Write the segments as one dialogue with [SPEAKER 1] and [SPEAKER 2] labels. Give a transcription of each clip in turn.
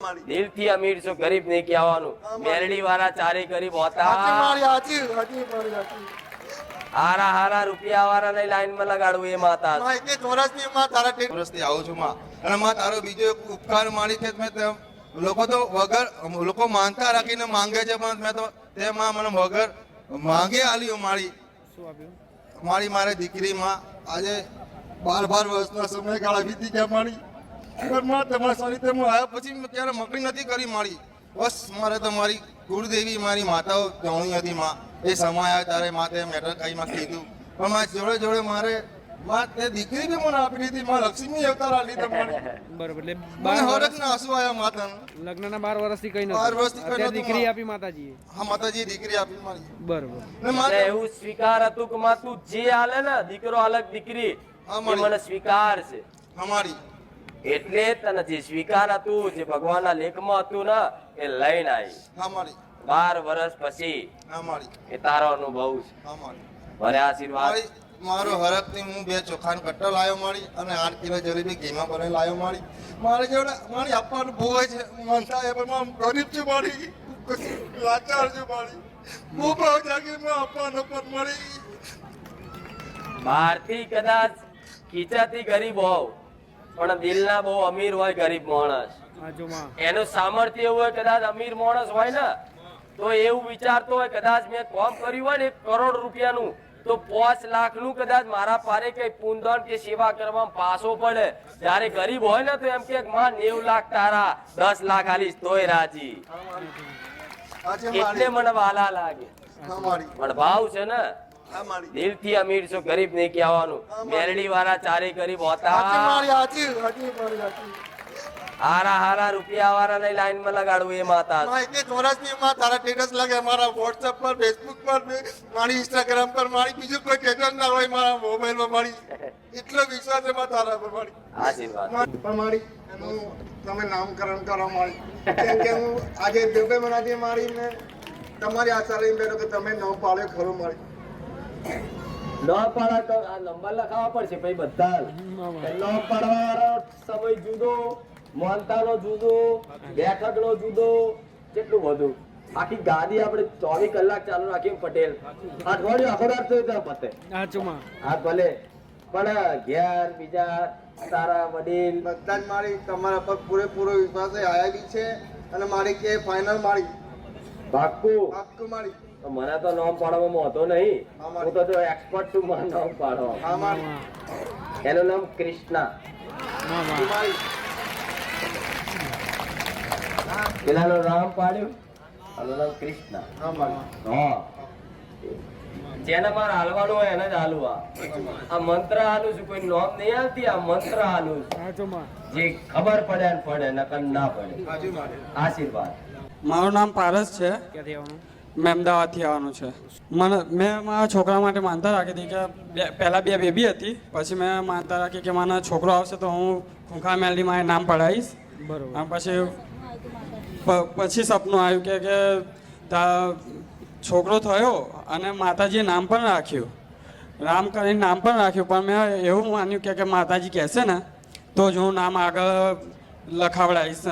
[SPEAKER 1] મારી
[SPEAKER 2] દિલથી અમીર છો ગરીબ નહીં કહેવાનું મેરડી વાળા ચારે ગરીબ હોતા. હારા હારા રૂપિયા વાળા ને લાઈનમાં લગાડવું એ માતા.
[SPEAKER 1] માં ચોરસની માં તારા ચોરસ
[SPEAKER 3] વર્ષથી આવું છું માં. અને માં તારો બીજો એક ઉપકાર માણી છે મેં તેમ લોકો તો વગર લોકો માનતા રાખીને માંગે છે પણ મેં તો તે માં મને વગર માંગે આલી મારી. મારી મારે દીકરીમાં આજે બાર બાર વર્ષના સમયગાળા વીતી ગયા મારી. પણ માં તમારા સાનિધ્યમાં આવ્યા પછી મેં ક્યારે મકડી નથી કરી મારી. બસ મારે તો મારી ગુરુદેવી મારી માતાઓ જાણી હતી માં. એ સમય આવ્યો ત્યારે માતે મેટર કઈમાં કીધું. પણ મારા જોડે જોડે મારે માં તે દીકરી બી મને આપી દીધી. માં લક્ષ્મી અવતાર આલી તમારી
[SPEAKER 4] બરોબર એટલે બાર
[SPEAKER 3] હરખ ના આંસુ આવ્યા માતાના.
[SPEAKER 4] લગ્નના બાર વર્ષથી કઈ
[SPEAKER 3] વર્ષથી
[SPEAKER 4] દીકરી આપી માતાજીએ.
[SPEAKER 3] હા માતાજી દીકરી આપી મારી.
[SPEAKER 4] બરોબર.
[SPEAKER 3] ને મારે
[SPEAKER 2] એવું સ્વીકાર હતું કે માં તું જે હાલે ને દીકરો અલગ દીકરી
[SPEAKER 3] હા,
[SPEAKER 2] એ મને સ્વીકાર છે.
[SPEAKER 3] અમારી
[SPEAKER 2] એટલે તને જે સ્વીકાર હતું જે ભગવાનના લેખમાં હતું ને એ લઈને આવી બાર વર્ષ પછી એ તારો અનુભવ છે. ભલે આશીર્વાદ.
[SPEAKER 3] મારો મારો હરખથી હું બે ચોખાનો કટ્ટો લાવ્યો મારી અને આઠ કિલો જલેબી ઘીમાં ભરે લાયો મારી. મારે જોડે મારી આપવાનું હોય છે. માનતા એ પણ ગરીબ છું મારી. લાચાર છું મારી. બહુ ભાવ જાગી આપવાનો પણ મળી
[SPEAKER 2] બહારથી કદાચ ખીચાથી ગરીબ હોવ પણ દિલના બહુ અમીર હોય ગરીબ માણસ. એનું સામર્થ્ય એવું હોય કદાચ અમીર માણસ હોય ને તો એવું વિચારતો હોય કદાચ મેં કામ કર્યું હોય ને એક કરોડ રૂપિયાનું તો પાંચ લાખનું કદાચ મારા પારે કઈ પૂંદણ કે સેવા કરવામાં પાસો પડે. જ્યારે ગરીબ હોય ને તો એમ કે માં નેવ લાખ તારા દસ લાખ આલીશ તોય રાજી. એટલે મને વાલા લાગે. પણ ભાવ છે ને દિલથી અમીર છો ગરીબ નહીં કહેવાનું. મેરડી વાળા ચારે ગરીબ હોતા. હારા હારા રૂપિયા વાળા ને લાઈનમાં લગાડવું એ માતા.
[SPEAKER 1] એક એકે ચોરસની માં તારા ટેટસ લાગે મારા વોટ્સએપ પર ફેસબુક પર મારી ઇન્સ્ટાગ્રામ પર મારી બીજું કોઈ ટેટસ ના હોય મારા મોબાઈલમાં મારી એટલો વિશ્વાસ છે માં તારા પર મારી.
[SPEAKER 2] આશીર્વાદ.
[SPEAKER 1] પણ મારી એનું તમે નામકરણ કરો મારી. કેમ કે હું આજે દુબઈ મનાથી મારી ને તમારી આશા લઈને બેઠો કે તમે નામ પાડ્યો ખરું મારી.
[SPEAKER 2] ન પાડા તો આ નંબર લખાવવા પડશે પછી બધા ન પાડવાનો સમય જુદો મોનતાનો જુદો બેઠકનો જુદો કેટલું બધું. આખી ગાદી આપણે ચોવીસ કલાક ચાલુ રાખીએ પટેલ. અઠવાડિયું આખો રાત પતે.
[SPEAKER 4] હા
[SPEAKER 2] ભલે. પણ ઘેર બીજા તારા વડીલ.
[SPEAKER 1] બધા જ મારી તમારા પર પૂરેપૂરો વિશ્વાસ છે આયેલી છે અને મારી કે ફાઇનલ મારી.
[SPEAKER 2] પાક્કું
[SPEAKER 1] પાક્કું મારી.
[SPEAKER 2] મને તો નામ પાડવામાં હોતો નહીં.
[SPEAKER 1] હું
[SPEAKER 2] તો એક્સપર્ટ છું મારું નામ પાડવા એનું નામ કૃષ્ણા. પેલાનું નામ પાડ્યું? આનું નામ કૃષ્ણા.
[SPEAKER 1] હા
[SPEAKER 2] જેને મારે હાલવાનું હોય એને જ હાલવા આ. મંત્ર હાલું છું કોઈ નોમ નહીં આવતી આ મંત્ર હાલું છું.
[SPEAKER 4] જે
[SPEAKER 2] ખબર પડે ને પડે નકર ના પડે. આશીર્વાદ.
[SPEAKER 5] મારું નામ પારસ છે.
[SPEAKER 4] ક્યાંથી આવવાનું?
[SPEAKER 5] મેં અમદાવાદથી આવવાનું છે. મને મેં મારા છોકરા માટે માનતા રાખી હતી કે બે- પહેલાં બે બેબી હતી પછી મેં માનતા રાખી કે મારા છોકરો આવશે તો હું ખૂંખા મેલડીમાં એ નામ પડાવીશ.
[SPEAKER 4] બરાબર.
[SPEAKER 5] પછી પછી સપનું આવ્યું કે કે છોકરો થયો અને માતાજીએ નામ પણ રાખ્યું. રામ કરીને નામ પણ રાખ્યું પણ મેં એવું માન્યું કે કે માતાજી કહેશે ને તો જ હું નામ આગળ લખાવડાવીશ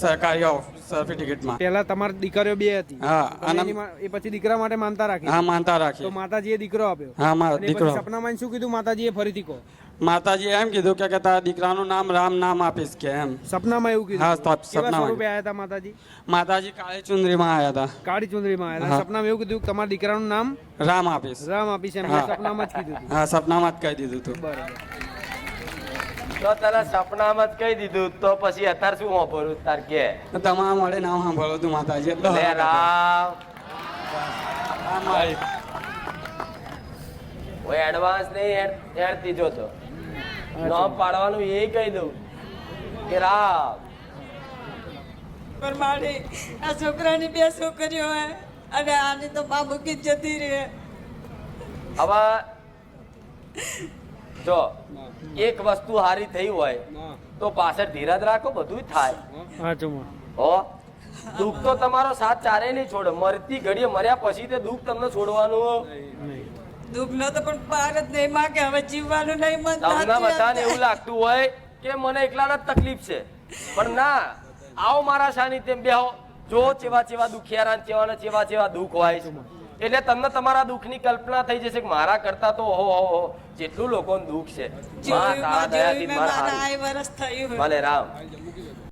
[SPEAKER 5] સરકારી સર્ટિફિકેટમાં
[SPEAKER 4] પહેલા તમારી દીકરીઓ બે હતી.
[SPEAKER 5] હા અને
[SPEAKER 4] એ પછી દીકરા માટે માનતા રાખી.
[SPEAKER 5] હા માનતા
[SPEAKER 4] તો માતાજીએ દીકરો આપ્યો.
[SPEAKER 5] હા મા દીકરો.
[SPEAKER 4] સપનામાં શું કીધું? માતાજીએ ફરીથી કહો.
[SPEAKER 5] માતાજી એમ કીધું કે તારા દીકરાનું નામ રામ નામ આપીશ કે એમ.
[SPEAKER 4] સપનામાં એવું કીધું.
[SPEAKER 5] હા, સપનામાં.
[SPEAKER 4] રૂપે આવ્યા હતા માતાજી?
[SPEAKER 5] માતાજી કાળી ચુંદરીમાં આવ્યા હતા
[SPEAKER 4] કાળી ચુંદરીમાં આવ્યા હતા સપનામાં એવું કીધું કે તમારા દીકરાનું નામ
[SPEAKER 5] રામ આપીશ.
[SPEAKER 4] રામ આપીશ એમ. સપનામાં જ કીધું
[SPEAKER 5] હા સપનામાં જ કહી દીધું હતું
[SPEAKER 4] બરાબર.
[SPEAKER 2] તો તને સપનામાં જ કહી દીધું તો પછી અત્યારે શું વાપરું તાર કે?
[SPEAKER 5] તમારા મળે નામ સાંભળો તું માતાજી એટલે
[SPEAKER 2] લે રામ.
[SPEAKER 5] રામ
[SPEAKER 2] એડવાન્સ નહીં એડ હેડતી તો. નામ પાડવાનું એ કહી દઉં કે રામ.
[SPEAKER 6] પર મારી આ છોકરાની બે છોકરીઓ હે અને આની તો બા મૂકી જ જતી રહે.
[SPEAKER 2] હવે જો એક વસ્તુ હારી થઈ હોય તો પાછળ ધીરજ રાખો બધું થાય.
[SPEAKER 4] હા?
[SPEAKER 2] દુઃખ તો તમારો સાથ ચારે નહીં છોડે. મરતી ઘડીએ મર્યા પછી તે દુઃખ તમને છોડવાનું
[SPEAKER 4] દુઃખ
[SPEAKER 6] દુઃખનો તો પણ પાર જ નહીં માગે કે હવે જીવવાનું નહીં મન
[SPEAKER 2] તમને બધાને એવું લાગતું હોય કે મને એકલાને જ તકલીફ છે. પણ ના આવો મારા સાનિધ્યમ બેહો. જો ચેવા ચેવા દુખિયારા ચેવા ને ચેવા ચેવા દુઃખ હોય. છે એટલે તમને તમારા દુઃખની કલ્પના થઈ જશે કે મારા કરતા તો હો હો હો જેટલું લોકોનું દુઃખ છે. ભલે રામ.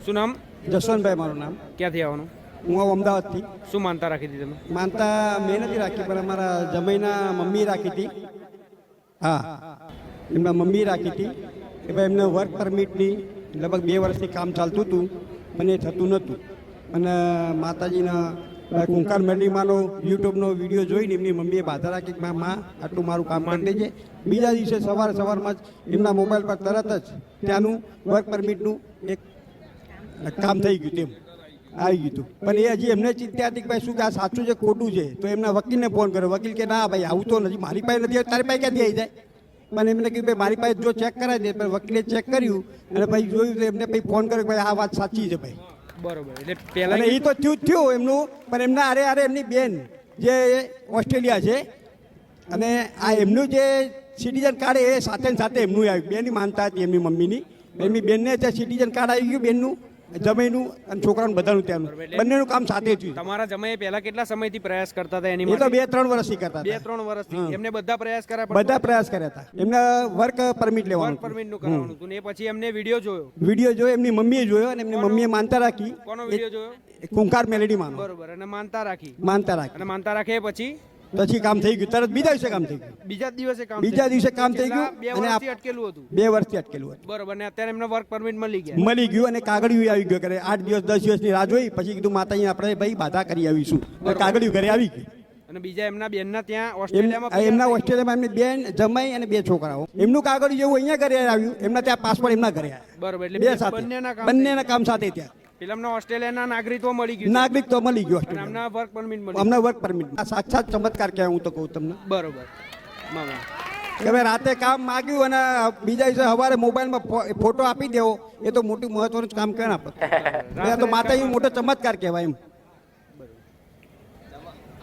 [SPEAKER 4] શું નામ?
[SPEAKER 7] જસવંતભાઈ મારું નામ.
[SPEAKER 4] ક્યાંથી આવવાનું?
[SPEAKER 7] હું આવું અમદાવાદથી.
[SPEAKER 4] શું માનતા રાખી હતી તમે?
[SPEAKER 7] માનતા મેં નથી રાખી પણ અમારા જમાઈના મમ્મી રાખી હતી. હા. એમના મમ્મી રાખી હતી કે ભાઈ એમને વર્ક પરમિટની લગભગ બે વર્ષથી કામ ચાલતું હતું મને એ થતું નહોતું. અને માતાજીના કુંકાર મેલીમાનો યુટ્યુબનો વીડિયો જોઈને એમની મમ્મીએ બાધા રાખી કે, મા આટલું મારું કામ કરી દેજે. બીજા દિવસે સવાર સવારમાં જ એમના મોબાઈલ પર તરત જ ત્યાંનું વર્ક પરમિટનું એક કામ થઈ ગયું તેમ. આવી ગયું હતું પણ એ હજી એમને ચિંતા હતી કે, ભાઈ, શું કે આ સાચું છે ખોટું છે? તો એમના વકીલને ફોન કર્યો. વકીલ કે, ના, ભાઈ, આવું તો નથી. મારી પાસે નથી. તારી પાસે ક્યાંથી આવી જાય? પણ એમને કીધું, ભાઈ, મારી પાસે જો ચેક કરાવી દે. પણ વકીલે ચેક કર્યું અને પછી જોયું તો એમને પછી ફોન કર્યો કે, ભાઈ, આ વાત સાચી છે, ભાઈ.
[SPEAKER 4] બરોબર. એટલે પહેલા
[SPEAKER 7] એ તો થયું થયું એમનું પણ એમના અરે અરે એમની બેન જે ઓસ્ટ્રેલિયા છે અને આ એમનું જે સિટીઝન કાર્ડ એ સાથે સાથે એમનું આવ્યું. બેની માનતા હતી એમની મમ્મીની. એમની બેનને ત્યાં સિટીઝન કાર્ડ આવી ગયું બેનનું જમાઈનું અને છોકરાનું બધાનું ત્યાંનું. બંનેનું કામ સાથે થયું
[SPEAKER 4] તમારા જમાઈએ પહેલા કેટલા સમયથી પ્રયાસ કરતા હતા એની
[SPEAKER 7] તો બે ત્રણ વર્ષથી કરતા
[SPEAKER 4] બે ત્રણ વર્ષથી. એમને બધા પ્રયાસ કર્યા
[SPEAKER 7] બધા પ્રયાસ કર્યા હતા. એમને વર્ક પરમિટ લેવાનું
[SPEAKER 4] પરમિટનું કરવાનું હતું ને એ પછી એમને વીડિયો જોયો?
[SPEAKER 7] વીડિયો જોયો એમની મમ્મીએ જોયો અને એમની મમ્મીએ માનતા રાખી.
[SPEAKER 4] કોનો વીડિયો જોયો?
[SPEAKER 7] કુંકાર મેલેડી માનો.
[SPEAKER 4] બરોબર અને માનતા રાખી?
[SPEAKER 7] માનતા રાખી.
[SPEAKER 4] અને માનતા રાખે પછી?
[SPEAKER 7] પછી કામ થઈ ગયું. તરત બીજા દિવસે કામ થઈ ગયું.
[SPEAKER 4] બીજા દિવસે કામ
[SPEAKER 7] બીજા દિવસે કામ થઈ ગયું
[SPEAKER 4] બે
[SPEAKER 7] અને
[SPEAKER 4] વર્ષથી અટકેલું હતું.
[SPEAKER 7] બે વર્ષથી અટકેલું હતું.
[SPEAKER 4] બરોબર ને અત્યારે એમને વર્ક પરમિટ મળી ગયા.
[SPEAKER 7] મળી ગયું અને કાગળિયું આવી ગયું કરે આઠ દિવસ દસ દિવસની રાહ જોઈ પછી કીધું અહીં આપણે ભાઈ બાધા કરી આવીશું. કાગળિયું ઘરે આવી ગઈ
[SPEAKER 4] અને બીજા એમના બેનના ત્યાં ઓસ્ટ્રેલિયામાં
[SPEAKER 7] એમના ઓસ્ટ્રેલિયામાં એમની બેન જમાઈ અને બે છોકરાઓ. એમનું કાગળ જેવું અહીંયા ઘરે આવ્યું. એમના ત્યાં પાસપોર્ટ એમના ઘરે આવ્યા.
[SPEAKER 4] બરોબર એટલે
[SPEAKER 7] બે સાથે.
[SPEAKER 4] બંનેના કામ
[SPEAKER 7] બંનેના કામ સાથે ત્યાં.
[SPEAKER 4] પેલામના ઓસ્ટ્રેલિયાના નાગરિકત્વ મળી ગયું
[SPEAKER 7] નાગરિક મળી ગયો ઓસ્ટ્રેલિયા
[SPEAKER 4] એમના વર્ક પરમિટ મળી
[SPEAKER 7] અમને વર્ક પરમિટ સાક્ષાત ચમત્કાર કહેવાય હું તો કહું તમને.
[SPEAKER 4] બરોબર. મામા.
[SPEAKER 7] રાતે કામ માગ્યું અને બીજા દિવસે સવારે મોબાઈલમાં ફોટો આપી દેવો એ તો મોટું મહત્વનું કામ આપણે એ તો માતા મોટો ચમત્કાર કહેવાય એમ.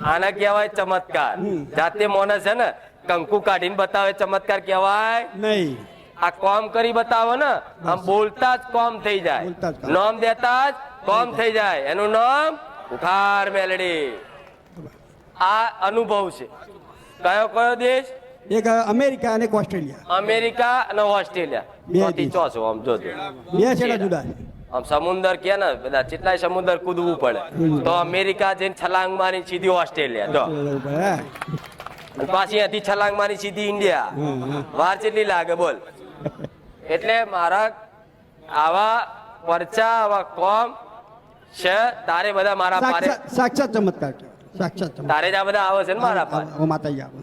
[SPEAKER 2] આના કહેવાય ચમત્કાર. જાતે મોને છે ને કંકુ કાઢીને બતાવે ચમત્કાર કહેવાય.
[SPEAKER 7] નહીં.
[SPEAKER 2] આ કોમ કરી બતાવો ને આમ બોલતા જ કોમ થઈ જાય. નામ દેતા જ કોમ થઈ જાય. એનું નામ ઉઠાર મેલડી. આ અનુભવ છે. કયો કયો દેશ?
[SPEAKER 7] એક અમેરિકા અને ઓસ્ટ્રેલિયા.
[SPEAKER 2] અમેરિકા અને ઓસ્ટ્રેલિયા.
[SPEAKER 7] બે દેશ.
[SPEAKER 2] આમ જોજો
[SPEAKER 7] બે છેડા જુદા.
[SPEAKER 2] આમ સમુદર કે ને બધા કેટલાય સમુદર કૂદવું પડે. તો અમેરિકા જઈને છલાંગ મારી સીધી ઓસ્ટ્રેલિયા. જો. પાછી અહીંથી છલાંગ મારી સીધી ઇન્ડિયા. વાર કેટલી લાગે બોલ. એટલે મારા આવા પરચા આવા કોમ છે તારે બધા મારા
[SPEAKER 7] સાક્ષાત ચમત્કાર સાક્ષાત
[SPEAKER 2] તારે જ આ બધા આવે છે ને મારા પાસે
[SPEAKER 7] માતાજી આવે.